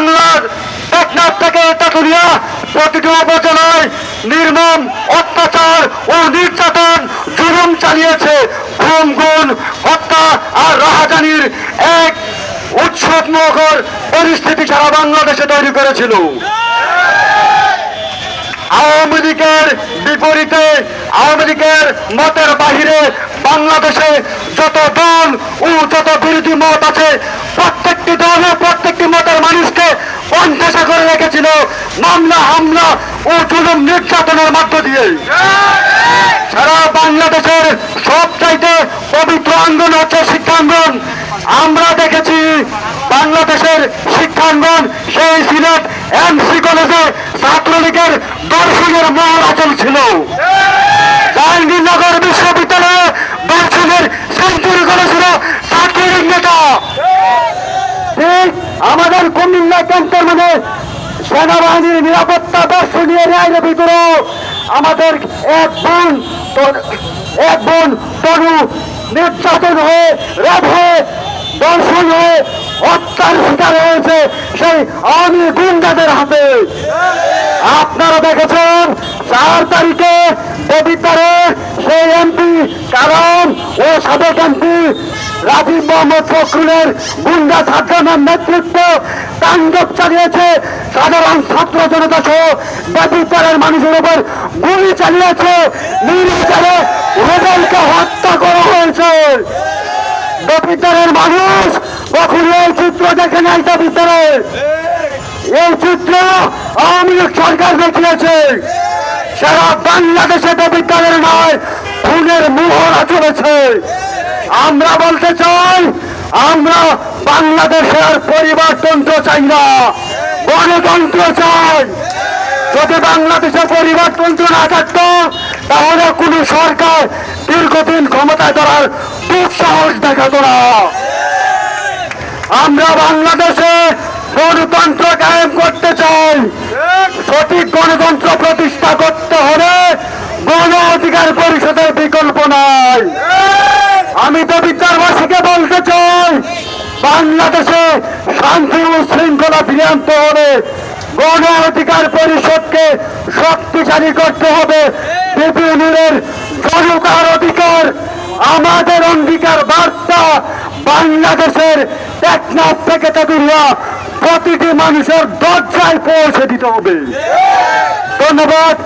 বাংলার টেকনাফ থেকে তেতুলিয়া প্রতিটি উপজেলায় নির্মম অত্যাচার ও নির্যাতন জুলুম চালিয়েছে খুন গুণ, হত্যা আর রাহাজানির এক উৎসব মুখর পরিস্থিতি সারা বাংলাদেশে তৈরি করেছিল। আওয়ামী লীগের বিপরীতে, আওয়ামী লীগের মতের বাহিরে বাংলাদেশে যত দল ও যত বিরোধী মত আছে প্রত্যেকটি দল ও প্রত্যেকটি মতের মানুষকে করে রেখেছিল মামলা, হামলা ও জুলুম নির্যাতনের মধ্য দিয়ে। সারা বাংলাদেশের সব চাইতে পবিত্র আন্দোলন হচ্ছে শিক্ষাঙ্গন। আমরা দেখেছি বাংলাদেশের শিক্ষাঙ্গন, সেই সিলেট এমসি কলেজে ছাত্রলীগের দর্শনের মহড়া চলছিল জাহাঙ্গীরনগর বিশ্ববিদ্যালয়ে দর্শনের সেঞ্চুরি করেছিল ছাত্রলীগ নেতা। আমাদের কুমিল্লা ক্যাম্পের মানে সেনাবাহিনীর নিরাপত্তা দর্শনীয় ন্যায়ের ভিতরে আমাদের এক বোন এক বোন তনু নির্যাতন হয়ে, রেপ হয়ে, দর্শন হয়ে, হত্যার শিকার হয়েছে সেই আওয়ামী গুন্ডাদের হাতে। আপনারা দেখেছেন, চার তারিখে পবিত্রে সেই এমপি কারণ সাবেক এমপি রাজীব মোহাম্মদ ফখরুলের গুন্ডা ছাত্রদের নেতৃত্ব তাণ্ডব চালিয়েছে সাধারণ ছাত্র জনতা সহ ব্যাপীকারের মানুষের উপর গুলি চালিয়েছে, নির্বিচারে রোবেলকে হত্যা করা হয়েছে। ব্যাপীকারের মানুষ কখন এই চিত্র দেখে নাই ভিতরে এই চিত্র আওয়ামী লীগ সরকার দেখিয়েছে। সারা বাংলাদেশে আমরা বলতে চাই, আমরা বাংলাদেশের পরিবারতন্ত্র চাই না, গণতন্ত্র চাই। যদি বাংলাদেশে পরিবারতন্ত্র না থাকতো, তাহলে কোন সরকার দীর্ঘদিন ক্ষমতায় ধরার দুঃসাহস দেখাতো না। আমরা বাংলাদেশে গণতন্ত্র কায়েম করতে চাই। সঠিক গণতন্ত্র প্রতিষ্ঠা করতে হবে গণ অধিকার পরিষদের বিকল্প নাই বিদ্যারবাসীকে বলতে চাই, বাংলাদেশে শান্তি ও শৃঙ্খলা ফিরে আনতে হবে গণ অধিকার পরিষদকে শক্তিশালী করতে হবে। বিপিনের জনতার অধিকার, আমাদের অঙ্গীকার বার্তা, বাংলাদেশের টেকনাফ থেকে তেতুলিয়া প্রতিটি মানুষের দরজায় পৌঁছে দিতে হবে। ধন্যবাদ।